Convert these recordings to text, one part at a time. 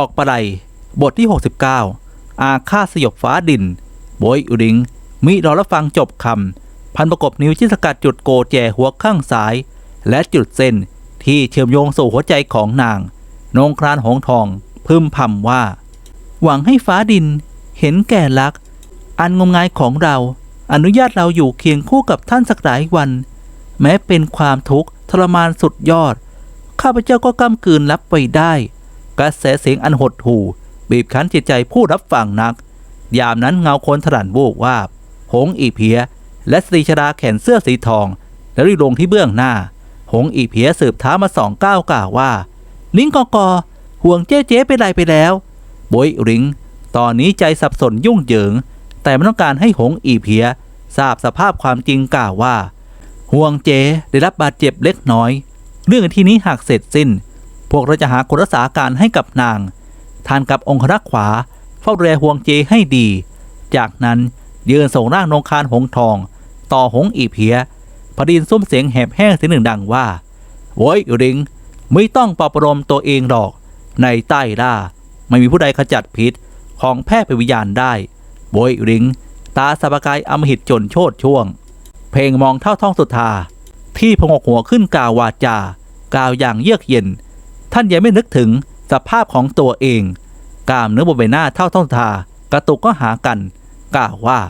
อกประไลบทที่ 69 อาฆาตสยบฟ้าดิน โบยอุริง มิรอรับฟังจบคำ พันประกบนิ้วที่สกัดจุดโกแจหัวข้างซ้าย และจุดเส้นที่เชื่อมโยงสู่หัวใจของนาง นงครานหงทอง พึมพำว่า หวังให้ฟ้าดิน เห็นแก่รัก อันงมงายของเรา อนุญาตเราอยู่เคียงคู่กับท่านสักหลายวัน แม้เป็นความทุกข์ทรมานสุดยอด ข้าพเจ้าก็กำกืนรับไว้ได้ กระแสเสียงอันหดหู่ บีบคั้นจิตใจผู้รับฟังนัก ยามนั้นเงาคนถลันโวกวาบหงอีเพีย และสตรีชดาแขนเสื้อสีทอง และรีลงที่เบื้องหน้า หงอีเพียสืบท้ามาสองก้าวกล่าวว่า ลิงกอกอห่วงเจ๊เจ๊ไปไรไปแล้วโบยริง ตอนนี้ใจสับสนยุ่งเหยิง แต่ไม่ต้องการให้หงอีเพีย ทราบสภาพความจริงกล่าวว่า ห่วงเจได้รับบาดเจ็บเล็กน้อย เรื่องที่นี้หากเสร็จสิ้น พวกเราจะหาคนรักษาการให้กับนางทานกับองครักษ์ขวา เฝ้าดูแลห่วงเจให้ดี จากนั้นยืนส่งร่างนงคารหงทอง ต่อหงอีเพียพดินซุ้มเสียงแหบแห้งเสียงหนึ่งดังว่าโว้ยริง ไม่ต้องปลอบประโลมตัวเองหรอก ในใต้ล่า ไม่มีผู้ใดขจัดพิษของแพทย์ปวิญญาณได้โบยริง ตาสับกายอำมหิตจนโชดช่วง เพลงมองเท่าท้องสุธาที่พงกหัวขึ้นกล่าววาจา กล่าวอย่างเยือกเย็น ท่านยังไม่นึกถึงสภาพของตัวเอง กล้ามเนื้อบนใบหน้าเท่าท้องสุธากระตุกก็หากันกล่าวว่า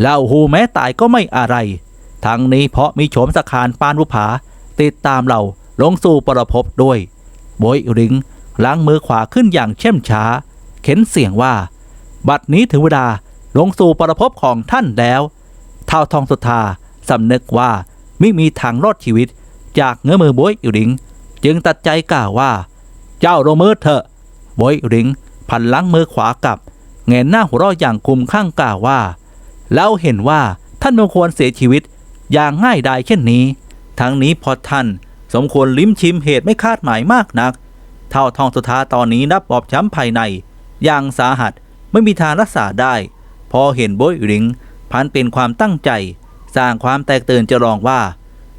เล่าหูแม้ตายก็ไม่อะไร ทั้งนี้เพราะมีโฉมสะคารปานบุภาติดตามเราลงสู่ปรภพด้วยโบยริงล้างมือขวาขึ้นอย่างเช่มช้า เข็นเสียงว่า บัดนี้ถึงเวลาลงสู่ปรภพของท่านแล้วเท่าทองสุธาสำนึกว่าไม่มีทางรอดชีวิต จากเงื้อมือโบยอิริง จึงตัดใจกล่าวว่า เจ้าลงมือเถอะโบยอิริงพันลังมือขวากลับเงนหน้าหัวเราะอย่างคุมข้างกล่าวว่า แล้วเห็นว่าท่านไม่ควรเสียชีวิตอย่างง่ายดายเช่นนี้ ทั้งนี้พอท่านสมควรลิ้มชิมเหตุไม่คาดหมายมากนัก เท่าทองสุธาตอนนี้นับบอบช้ำภายใน อย่างสาหัสไม่มีทางรักษาได้ พอเห็นโบยริงพันเป็นความตั้งใจ สร้างความแตกตื่นจะรองว่า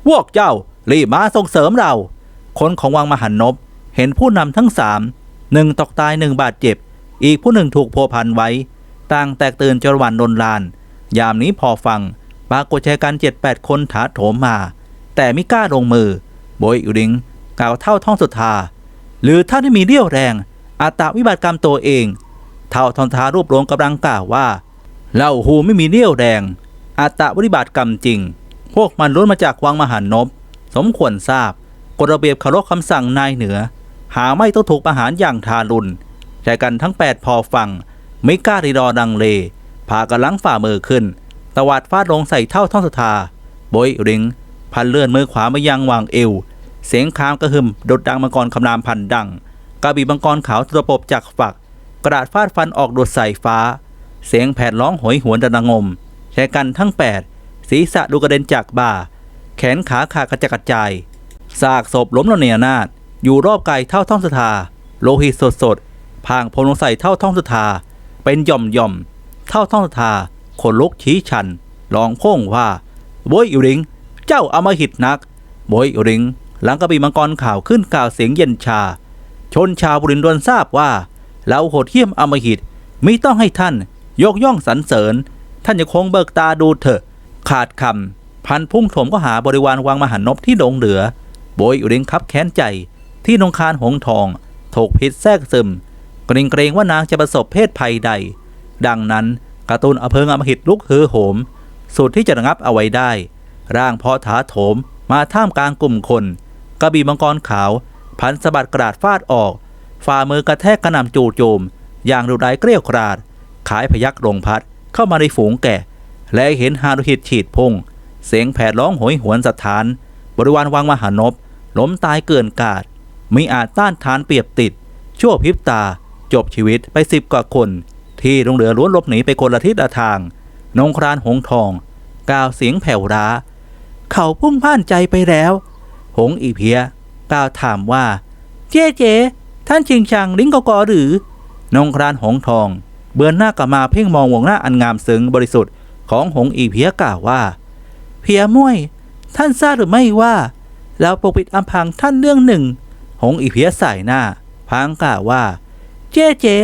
พวกเจ้ารีบมาส่งเสริมเรา คนของวังมหันนบเห็นผู้นำทั้งสามหนึ่งตกตายหนึ่งบาดเจ็บ อีกผู้หนึ่งถูกโพพันไว้ ต่างแตกตื่นจรวันนนลาน ยามนี้พอฟังปรากฏชายกันเจ็ดแปดคนถาโถมมา แต่ไม่กล้าลงมือ โบยอุริงกล่าวเท่าท่องสุธาหรือถ้าได้มีเรี่ยวแรงอาตาวิบัติกรรมตัวเอง เท่าทองทารวบรวมกำลังกล่าวว่าเล่าหูไม่มีเรี่ยวแรงอาตะวิบัติกรรมจริง พวกมันล้วนมาจากวังมหานบ สมควรทราบ กฎระเบียบเคารพคำสั่งนายเหนือ หาไม่ต้องถูกประหารอย่างทารุณใจกันทั้งแปดพอฟังไม่กล้ารีรอดังเล พากันลังฝ่ามือขึ้น ตวัดฟาดลงใส่เท่าท่องสทาโบยริง พันเลื่อนมือขวามายังวางเอว เสียงคามกระหึ่มโดดดังมังกรคำรามพันดังกระบี่มังกรขาวตะปบจากฝัก กระดาษฟาดฟันออกโดดใส่ฟ้า เสียงแผดร้องโหยหวนระงมแชายกันทั้งแปดศีรษะดูกระเด็นจากบ่า แขนขาขาดกระจัดกระจาย ซากศพล้มระเนระนาดอยู่รอบกายเท่าท้องสทาโลหิตสดสดพางพลงใส่เท่าท้องสทาเป็นหย่อมหย่อมเท่าท้องสทาขนลุกชี้ชันลองโพ่งว่าโบยอิริง เจ้าอามาหิตนักโบยอิริง หลังกระบี่มังกรข่าวขึ้นกล่าวเสียงเย็นชา ชนชาวบุรินทร์ดวนทราบว่าเราโหดเหี้ยมอมหิตมิต้องให้ท่าน ยกย่องสรรเสริญ ท่านจะคงเบิกตาดูเถอะ ขาดคำพันพุ่งถมก็หาบริวารวังมหันนบที่หลงเหลือ บยอุริงคับแค้นใจ ที่นงคารหงทองถูกพิษแทรกซึมเกรงเกรงว่านางจะประสบเพศภัยใด ดังนั้นการ์ตูนอำเภออมหิตลุกฮือโหม สุดที่จะระงับเอาไว้ได้ ร่างพอถาโถมมาท่ามกลางกลุ่มคน กระบี่มังกรขาว พันสะบัดกระดาษฟาดออก ฝ่ามือกระแทกกระหน่ำจู่โจม อย่างดุร้ายเกลี้ยวกราด ขายพยักลงพัดเข้ามาในฝูงแก่และเห็นฮารุหิตฉีดพงเสียงแผดร้องโหยหวนสถาน บริวารวังมหานพ ล้มตายเกินกาดไม่อาจต้านทานเปรียบติด ชั่วพริบตา จบชีวิตไปสิบกว่าคน ที่ลงเหลือล้วนหลบหนีไปคนละทิศละทาง นงครานหงทอง กล่าวเสียงแผ่วร้า เขาพุ่งพ่านใจไปแล้ว หงอีเพียกล่าวถามว่า เจ๊เจ๊ท่านชิงชังลิงกอกอหรือนงครานหงทอง เบือนหน้ากลับมาเพ่งมองวงหน้าอันงามซึ้งบริสุทธิ์ของหงอีเพียกล่าวว่า เพียม่วย ท่านทราบหรือไม่ว่า เราปกปิดอำพรางท่านเรื่องหนึ่ง หงอีเพียใส่หน้า พางกล่าวว่า เจ๊เจ๋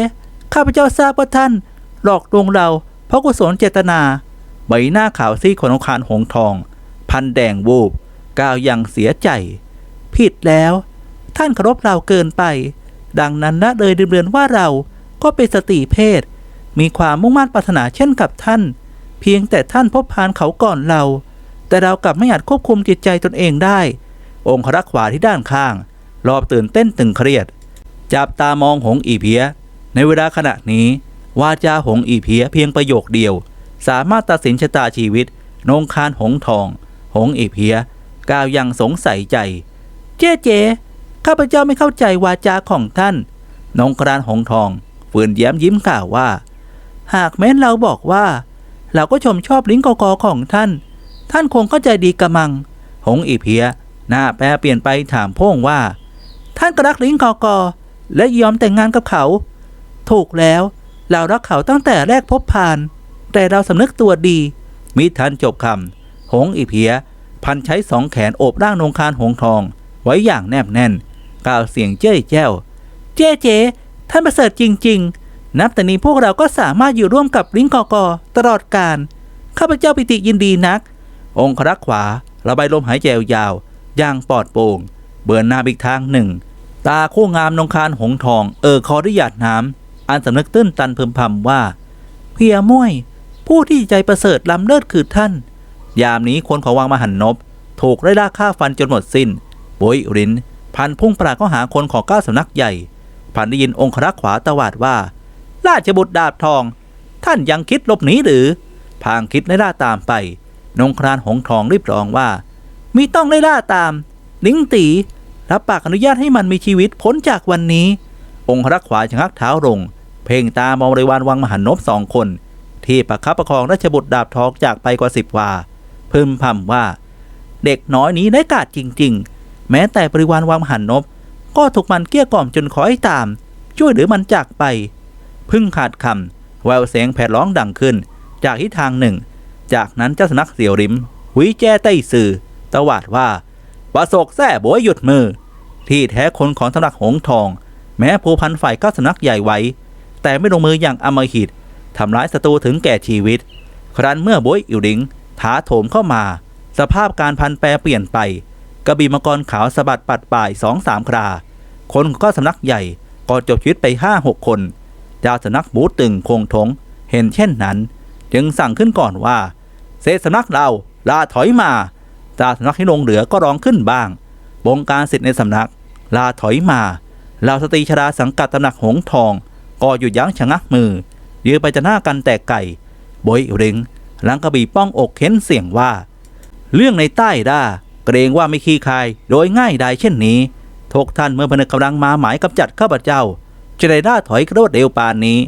ข้าพเจ้าทราบว่าท่าน หลอกลวงเรา เพราะกุศลเจตนา ใบหน้าขาวซีขององคารหงทอง พันแดงวูบกล่าวอย่างเสียใจ ผิดแล้ว ท่านเคารพเราเกินไป ดังนั้นนะเลยดำเนินว่าเราก็เป็นสตรีเพศ มีความมุ่งมั่นปรารถนาเช่นกับท่าน เพียงแต่ท่านพบพานเขาก่อนเรา แต่เรากลับไม่อาจควบคุมจิตใจตนเองได้ องครักษ์ขวาที่ด้านข้าง รอบตื่นเต้นตึงเครียด จับตามองหงอีเพีย ในเวลาขณะนี้ วาจาหงอีเพียเพียงประโยคเดียว สามารถตัดสินชะตาชีวิตนงคารหงทอง หงอีเพียกล่าวอยังสงสัยใจ เจ๊เจ๊ข้าพเจ้าไม่เข้าใจวาจาของท่านนงกรานหงทองฝืนแย้มยิ้มกล่าวว่า หากแม้นเราบอกว่า เราก็ชมชอบลิ้นกอกอของท่าน ท่านคงเข้าใจดีกระมัง หงอีเพีย หน้าแปรเปลี่ยนไปถามพ่งว่า ท่านก็รักลิ้นกอกอ และยอมแต่งงานกับเขา ถูกแล้ว เรารักเขาตั้งแต่แรกพบผ่าน แต่เราสำนึกตัวดี มิทันจบคำหงอีเพีย พันใช้สองแขนโอบร่างนงคารหงทอง ไว้อย่างแนบแน่น กล่าวเสียงเจ้ยแจ้ว เจ๊เจ๊ท่านประเสริฐจริง ๆ นับแต่นี้พวกเราก็สามารถอยู่ร่วมกับลิงกอกอตลอดกาลข้าพเจ้าปิติยินดีนัก องครักษ์ขวาระบายลมหายใจยาว อย่างปลอดโปร่ง เบือนหน้าอีกทางหนึ่ง ตาคู่งามนงคารหงทอง เออคอด้วยหยาดน้ำอันสำนึกตื้นตันพึมพำว่า เพียม่วยผู้ที่ใจประเสริฐล้ำเลิศคือท่าน ยามนี้คนของวังมหันนบ ถูกไล่ล่าฆ่าฟันจนหมดสิ้นโบยรินพันพุ่งปราดเข้าหาคนของก้าสำนักใหญ่ พันได้ยินองครักษ์ขวาตวาดว่า ราชบุตรดาบทอง ท่านยังคิดลบหนีหรือ พางคิดไล่ล่าตามไปนงครานหงทองรีบร้องว่า มิต้องไล่ล่าตาม ลิงตีรับปากอนุญาตให้มันมีชีวิตพ้นจากวันนี้ องครักษ์ขวาชะงักเท้าลง เพ่งตามองบริวารวังมหันนบสองคน ที่ประคับประคองราชบุตรดาบทองจากไปกว่าสิบวา พึมพำว่า เด็กน้อยนี้ได้กาดจริง ๆ แม้แต่บริวารวังมหันนบก็ถูกมันเกลี้ยกล่อมจนขอให้ตาม ช่วยเหลือมันจากไป พึ่งขาดคำแววเสียงแผดร้องดังขึ้น จากทิศทางหนึ่ง จากนั้นเจ้าสนักเสี่ยวริมหุยแจ้ไต้สื่อ วาดว่าประสกแท้บวยหยุดมือ ที่แท้คนของสำนักหงทอง แม้ผู้พันฝ่ายก้าสำนักใหญ่ไว้ แต่ไม่ลงมืออย่างอมหิตทำร้ายศัตรูถึงแก่ชีวิต ครั้นเมื่อบวยอิวดิงถาโถมเข้ามา สภาพการพันแปรเปลี่ยนไปกระบี่มังกรขาวสะบัดปัดป่ายสองสามครา คนก็สำนักใหญ่ก็จบชีวิตไปห้าหกคนเจ้าสำนักบูตึงคงทง เห็นเช่นนั้น จึงสั่งขึ้นก่อนว่าเศษสำนักเราลาถอยมา เจ้าสำนักที่ลงเหลือก็ร้องขึ้นบ้างบงการสิทธิ์ในสำนัก ลาถอยมาเหล่าสตรีชราสังกัดตำหนักหงทองก็หยุดยั้งชะงักมือ ยืนไปจะหน้ากันแตกไก่บอยริงหลังกระบี่ป้องอกเข็นเสียงว่า เรื่องในใต้ด้าเกรงว่าไม่ขี้คายโดยง่ายใดเช่นนี้ทกท่านเมื่อพนึกกำลังมาหมายกำจัดข้าพเจ้าจะได้ด้าถอยกระโดดเร็วปานนี้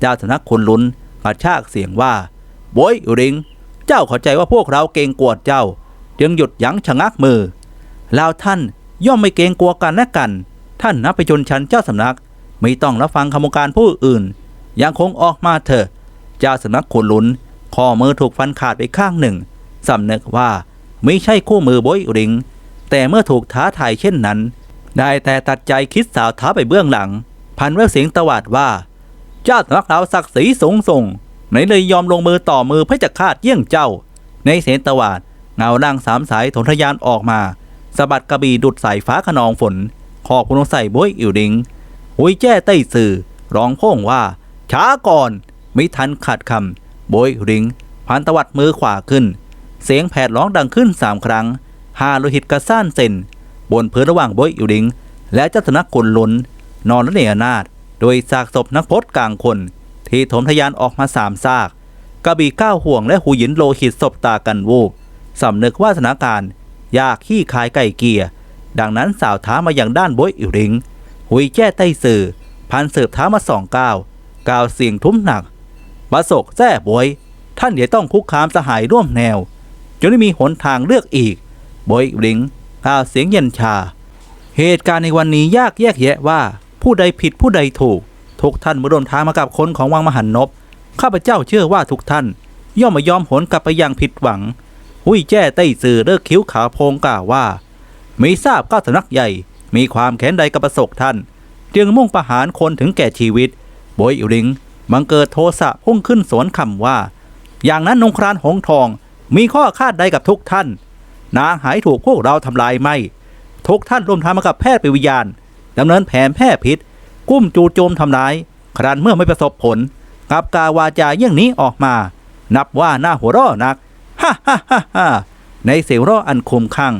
เจ้าสำนักคนลุนกระชากเสียงว่าบอยริงเจ้าเข้าใจว่าพวกเราเกรงกวดเจ้า จึงหยุดยั้งชะงักมือแล้วท่านย่อมไม่เกรงกลัวกันและกัน ท่านนับไปชนชั้นเจ้าสำนัก ไม่ต้องรับฟังคำการผู้อื่น ยังคงออกมาเถอะ เจ้าสำนักขุนหลุนข้อมือถูกฟันขาดไปข้างหนึ่งสำนึกว่าไม่ใช่คู่มือบอยริง แต่เมื่อถูกท้าทายเช่นนั้น ได้แต่ตัดใจคิดสาวท้าไปเบื้องหลัง พันแววเสียงตวาดว่า เจ้าสำนักเราศักดิ์ศรีสูงส่งไหนเลยยอมลงมือต่อมือเพื่อจะคาดเยี่ยงเจ้า ในเสียงตวาด เงาร่างสามสายถนทะยานออกมาสะบัดกระบี่ดุดสายฟ้าขนองฝนขอบพุนใส่บวยอิวดิงหุยแจ้ไต้สื่อร้องโพ่งว่า ช้าก่อนไม่ทันขาดคำโบยริงพันตวัดมือขวาขึ้น เสียงแผดร้องดังขึ้นสามครั้งหาโลหิตกระซ่านเซนบนพื้นระหว่างโบยอิวดิงและเจ้าสนักกลลุนนอนและเนรนาดโดยซากศพนักพจน์กลางคน ที่ถมทะยานออกมาสามซากกระบี่ก้าวห่วงและหูหยินโลหิตศพตากันวูบ สำนึกว่าสถานการณ์ยากขี้คายไก่เกียร์ดังนั้นสาวท้ามาอย่างด้านโบยอิวดิง หุยแจ้ไต้สื่อ พันเสืบท้ามาสองก้าวก้าวเสียงทุ้มหนักบาศกแจ้บวย ท่านอย่าต้องคุกคามสหายร่วมแนว จนไม่มีหนทางเลือกอีกบอยอิวดิงก้าวเสียงเย็นชา เหตุการณ์ในวันนี้ยากแยกแยะว่า ผู้ใดผิดผู้ใดถูกทุกท่านเมื่อร่วมทางมากับคนของวังมหันนบข้าพเจ้าเชื่อว่าทุกท่าน ย่อมไม่ยอมหนกลับไปอย่างผิดหวัง หุยแจ้ไต้สื่อเลิกคิ้วขาโพงกล่าวว่าไม่ทราบก้าสำนักใหญ่ มีความแค้นใดกับประสกท่าน จึงมุ่งประหารคนถึงแก่ชีวิตโบยอิริงบังเกิดโทสะพุ่งขึ้นสวนคำว่า อย่างนั้นนงครานหงทอง มีข้อคาดใดกับทุกท่าน นางหายถูกพวกเราทำลายไม่ ทุกท่านร่วมทำมากับแพทย์ปิวิญญาณดำเนินแผนแพร่พิษ กุ้มจูโจมทำร้าย ครั้นเมื่อไม่ประสบผลกับกาวาจาเยี่ยงนี้ออกมา นับว่าหน้าหัวร่อนัก ฮ่าฮ่าฮ่าฮ่าในเสียงร่ออันคมขัง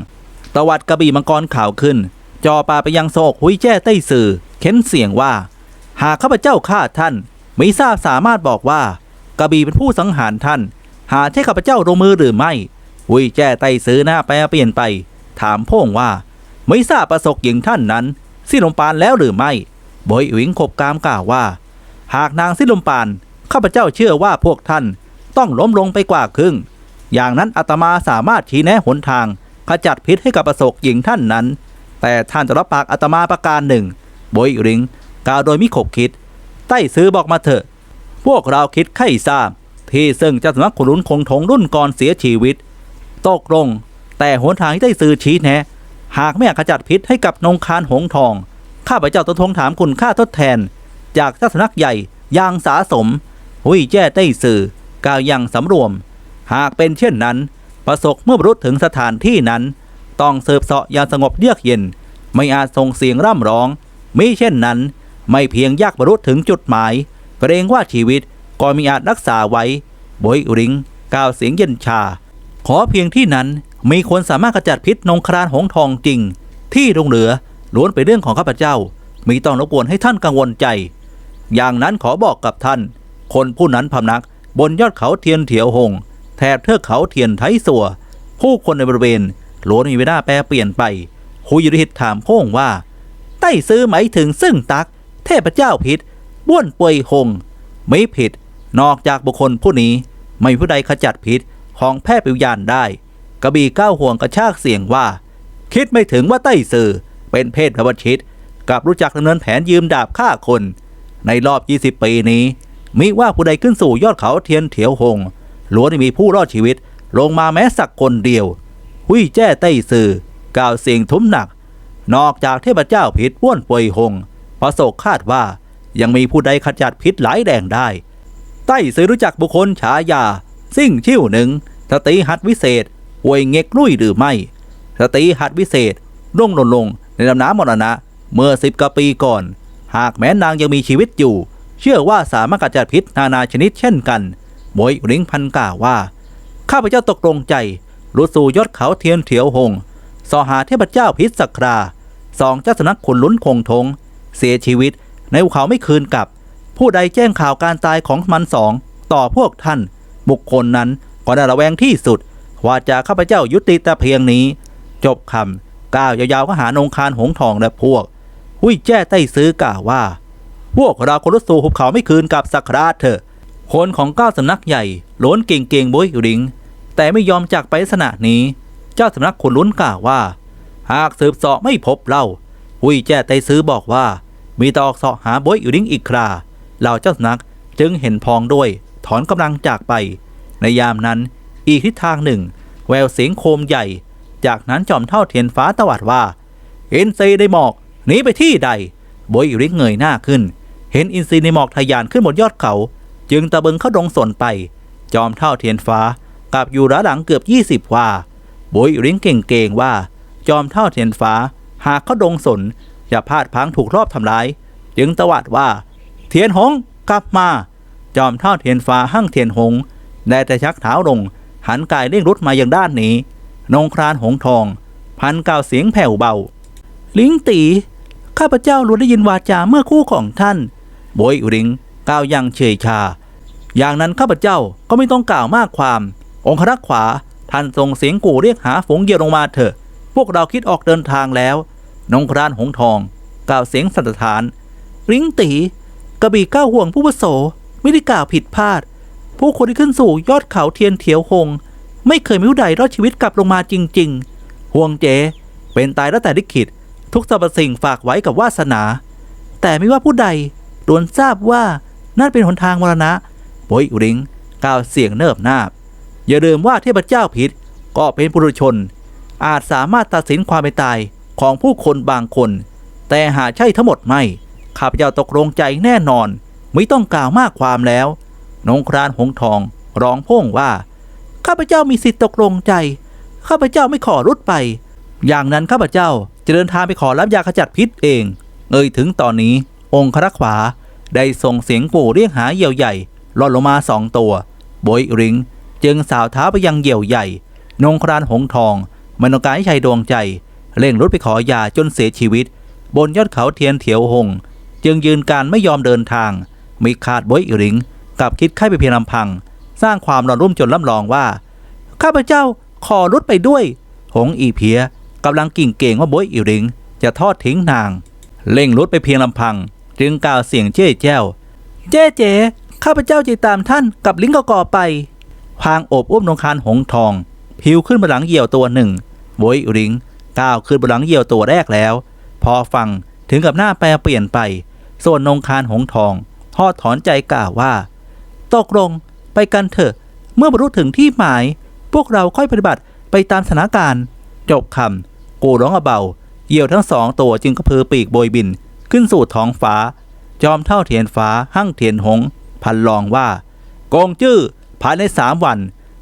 ตวัดกระบี่มังกรข่าวขึ้น จอปาไปยังโศกหุยแจ้ใต้สื่อ เค้นเสียงว่า หากข้าพเจ้าฆ่าท่านไม่ทราบสามารถบอกว่ากระบี่เป็นผู้สังหารท่าน หาใช่ข้าพเจ้าลงมือหรือไม่หุยแจ้ใต้ซือหน้าแปรเปลี่ยนไป ถามพ่งว่าไม่ทราบประสบหญิงท่านนั้น สิ้นลมปานแล้วหรือไม่บอยอิงขบกามกล่าวว่า หากนางสิ้นลมปานข้าพเจ้าเชื่อว่าพวกท่านต้องล้มลงไปกว่าครึ่ง อย่างนั้นอาตมาสามารถชี้แนะหนทาง ขจัดพิษให้กับประสบหญิงท่านนั้น แต่ท่านจะรับปากอาตมาประการหนึ่งบยริงกล่าวโดยมิขบคิด ใต้ซื้อบอกมาเถอะ พวกเราคิดไข่ทราบ ที่ซึ่งเจ้าสำนักขุนรุนคงทงรุ่นก่อนเสียชีวิต ตกลง แต่หนทางที่ได้ซื้อชี้แนะ หากไม่อยากขจัดพิษให้กับนงคารหงทอง ข้าพเจ้าต้องทวงถามคุณค่าทดแทน จากเจ้าสำนักใหญ่อย่างสาสม หุยแจ้ได้สื่อกล่าวอย่างสำรวม หากเป็นเช่นนั้น ประสบเมื่อบรรลุถึงสถานที่นั้น ต้องเสิบเสาะอย่างสงบเยือกเย็น ไม่อาจส่งเสียงร่ำร้อง มิเช่นนั้น ไม่เพียงยากบรรลุถึงจุดหมาย เกรงว่าชีวิตก็มีอาจรักษาไว้บอยริงกล่าวเสียงเย็นชา ขอเพียงที่นั้นมีคนสามารถขจัดพิษนงครานหงทองจริง ที่ลงเหลือล้วนเป็นเรื่องของข้าพเจ้า มีต้องรบกวนให้ท่านกังวลใจ อย่างนั้นขอบอกกับท่าน คนผู้นั้นพำนักบนยอดเขาเทียนเถียวหง แถบเทือกเขาเทียนไทสัว ผู้คนในบริเวณล้วนมีเวลาแปรเปลี่ยนไปคุยริหิตถามโพ่งว่า ใต้ซื้อไหมายถึงซึ่งตัก เทพเจ้าผิดบ้วนป่วยหงไม่ผิด นอกจากบุคคลผู้นี้ ไม่มีผู้ใดขจัดพิษของแพทย์ปิวญาณได้ กระบี่ก้าวห่วงกระชากเสียงว่า คิดไม่ถึงว่าใต้สื่อเป็นเพศพระชิตกับรู้จักดำเนินแผนยืมดาบฆ่าคน ในรอบ 20 ปีนี้มิว่าผู้ใดขึ้นสู่ยอดเขาเทียนเถียวหง ล้วนมีผู้รอดชีวิต ลงมาแม้สักคนเดียว หุยแจ้ใต้สื่อกล่าวเสียงทุ้มหนัก นอกจากเทพเจ้าพิษว้วนป่วยหงประสบคาดว่ายังมีผู้ใดขจัดพิษหลายแดงได้ ใต้ซื้อรู้จักบุคคลฉายา ซิ่งชิ่วหนึ่งสตรีหัดวิเศษอวยเงกลุยหรือไม่สตรีหัดวิเศษร่วงหล่นลงในลำน้ำมรณะ เมื่อสิบกว่าปีก่อน หากแม้นางยังมีชีวิตอยู่ เชื่อว่าสามารถกำจัดพิษนานาชนิดเช่นกัน บอยริงพันก่าว่า ข้าพเจ้าตกลงใจรุดสู่ยอดเขาเทียนเถียวหงสอหาเทพเจ้าพิษสักราสองเจ้าสนักขุนลุ้นคงทง เสียชีวิตในภูเขาไม่คืนกลับ ผู้ใดแจ้งข่าวการตายของมันสองต่อพวกท่าน บุคคลนั้นก็ได้ระแวงที่สุด ว่าจะข้าพเจ้ายุติแต่เพียงนี้ จบคำก้าวยาวๆก็หานงคารหงทองและพวก หุยแจ้ใต้ซื้อกล่าวว่า พวกเราคนรถสู่หุบเขาไม่คืนกับสักราชเถอะ คนของเก้าสำนักใหญ่ล้วนเก่งเก่งบุยริง แต่ไม่ยอมจากไปลักษณะนี้ เจ้าสำนักคนลุ้นกล่าวว่า หากสืบเสาะไม่พบเล่าหุยแจ้ไต้ซื้อบอกว่า มีตอกเสาะหาบวยอยู่ดิ้งอีกคราเหล่าเจ้าสำนักจึงเห็นพองด้วย ถอนกำลังจากไป ในยามนั้น อีกทิศทางหนึ่ง แววเสียงโคมใหญ่ จากนั้นจอมเท่าเทียนฟ้าตวัดว่าเห็นซีได้หมอกหนีไปที่ใดบวยอิริกเงยหน้าขึ้น เห็นอินทรีในหมอกทะยานขึ้นบนยอดเขา จึงตะบิงเข้าดงสนไป จอมเท่าเทียนฟ้ากับอยู่ระหลังเกือบยี่สิบว่าบวยอิริกเก่งๆว่า จอมเท่าเทียนฟ้า หากเข้าดงสนจะพลาดพังถูกรอบทำร้าย จึงตวัดว่า เทียนหงกลับมา จอมเท่าเทียนฟ้าหั่งเทียนหงได้แต่ชักเท้าลง หันกายเร่งรุดมาอย่างด้านนี้ นงครานหงทอง พันกล่าวเสียงแผ่วเบา ลิงตีข้าพเจ้ารู้ได้ยินวาจาเมื่อคู่ของท่าน โบยริง กล่าวอย่างเฉยชา อย่างนั้นข้าพเจ้าก็ไม่ต้องกล่าวมากความ องครักษ์ขวาท่านส่งเสียงกู่เรียกหาฝูงเหยี่ยวลงมาเถอะ พวกเราคิดออกเดินทางแล้วนงครานหงทอง กล่าวเสียงสันตฐานลิงตีกระบี่ก้าวห่วงผู้ประโสไม่ได้กล่าวผิดพลาด ผู้คนที่ขึ้นสู่ยอดเขาเทียนเถียวหง ไม่เคยมีผู้ใดรอดชีวิตกลับลงมาจริง ๆ ห่วงเจ เป็นตายแล้วแต่ลิขิตทุกสรรพสิ่งฝากไว้กับวาสนา แต่ไม่ว่าผู้ใดล้วนทราบว่า นั่นเป็นหนทางมรณะโบยริงกล่าวเสียงเนิบนาบ อย่าลืมว่าเทพเจ้าพิษก็เป็นปุถุชน อาจสามารถตัดสินความเป็นตายของผู้คนบางคน แต่หาใช่ทั้งหมดไม่ ข้าพเจ้าตกลงใจแน่นอน ไม่ต้องกล่าวมากความแล้ว นงครานหงทองร้องพ่งว่า ข้าพเจ้ามีสิทธิ์ตกลงใจ ข้าพเจ้าไม่ขอรุดไป อย่างนั้นข้าพเจ้าจะเดินทางไปขอรับยาขจัดพิษเอง เอ่ยถึงตอนนี้ องค์ครักขวา ได้ส่งเสียงปู่เรียกหาเหยี่ยวใหญ่หล่นลงมาสองตัวโบยริง จึงสาวเท้าไปยังเหยี่ยวใหญ่ นงครานหงทองมนการให้ชัยดวงใจ เร่งรถไปขอยาจนเสียชีวิต บนยอดเขาเทียนเถียวหง จึงยืนการไม่ยอมเดินทาง มีขาดโบยริงกับคิดค่ายไปเพียงลำพัง สร้างความร้อนรุ่มจนรับรองว่า ข้าพเจ้าขอรุดไปด้วย หงอีเพียกำลังกิ่งเก่งว่าโบยอิริง จะทอดทิ้งนางเร่งรุดไปเพียงลำพัง จึงกล่าวเสียงเจ้แจ้วเจ๊เจ๋ข้าพเจ้าจะตามท่านกับลิงกอกอไป พางโอบอุ้มนงคารหงทอง พิวขึ้นบนหลังเหยี่ยวตัวหนึ่งโบยริงก้าวขึ้นบนหลังเหยี่ยวตัวแรกแล้ว พอฟังถึงกับหน้าแปรเปลี่ยนไป ส่วนนงคารหงทองทอดถอนใจกล่าวว่า ตกลงไปกันเถอะ เมื่อบรรลุถึงที่หมาย พวกเราค่อยปฏิบัติไปตามสถานการณ์ จบคำกูร้องเบาเหยี่ยวทั้งสองตัวจึงกระพือปีกโบยบิน ขึ้นสู่ท้องฟ้า จอมเท่าเทียนฟ้าหั่งเทียนหง พันลองว่า กงจื้อภายในสามวัน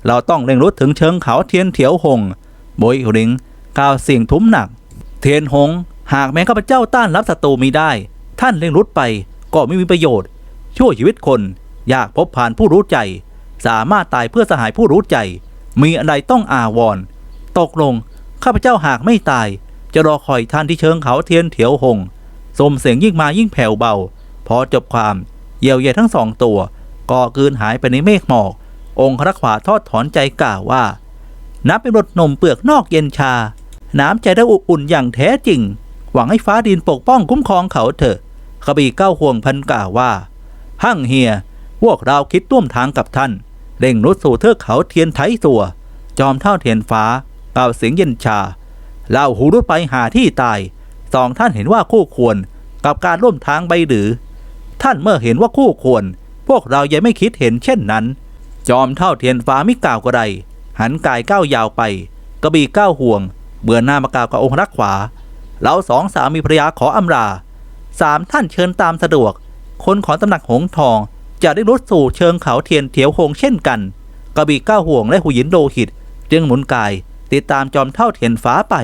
เราต้องเร่งรุดถึงเชิงเขาเทียนเถียวหงโบยริงกล่าวเสียงทุ้มหนัก เทียนหง หากแม้ข้าพเจ้าต้านรับศัตรูมีได้ ท่านเร่งรุดไปก็ไม่มีประโยชน์ ช่วยชีวิตคน อยากพบผ่านผู้รู้ใจ สามารถตายเพื่อสหายผู้รู้ใจ มีอะไรต้องอาวร์ตกลงข้าพเจ้าหากไม่ตาย จะรอคอยท่านที่เชิงเขาเทียนเถียวหง สมเสียงยิ่งมายิ่งแผ่วเบา พอจบความเหยี่ยวใหญ่ทั้งสองตัว ก็กลืนหายไปในเมฆหมอก องค์ครักขวาทอดถอนใจกล่าวว่า นับเป็นรถนมเปลือกนอกเย็นชา น้ำใจได้อบอุ่นอย่างแท้จริง หวังให้ฟ้าดินปกป้องคุ้มครองเขาเถอะขบีเก้าห่วงพันกล่าวว่า หั่งเฮีย พวกเราคิดร่วมทางกับท่าน เร่งรุดสู่เทือกเขาเทียนไทสัว จอมเท่าเทียนฟ้ากล่าวเสียงเย็นชาเล่าหูรุดไปหาที่ตาย สองท่านเห็นว่าคู่ควรกับการร่วมทางใบหรือ ท่านเมื่อเห็นว่าคู่ควร พวกเรายังไม่คิดเห็นเช่นนั้น จอมเท่าเทียนฟ้าม่กล่าวกระไร หันกายก้าวยาวไป กระบี่ก้าวห่วง เบื่อหน้ามากล่าวกับองค์รักขวาเราสองสามีภรรยาขออำลาสามท่านเชิญตามสะดวก คนของตำหนักหงทองจะได้รุดสู่เชิงเขาเทียนเถียวหงเช่นกัน กระบี่ก้าวห่วงและหูยินโดหิตจึงหมุนกาย ติดตามจอมเท่าเทียนฟ้าไป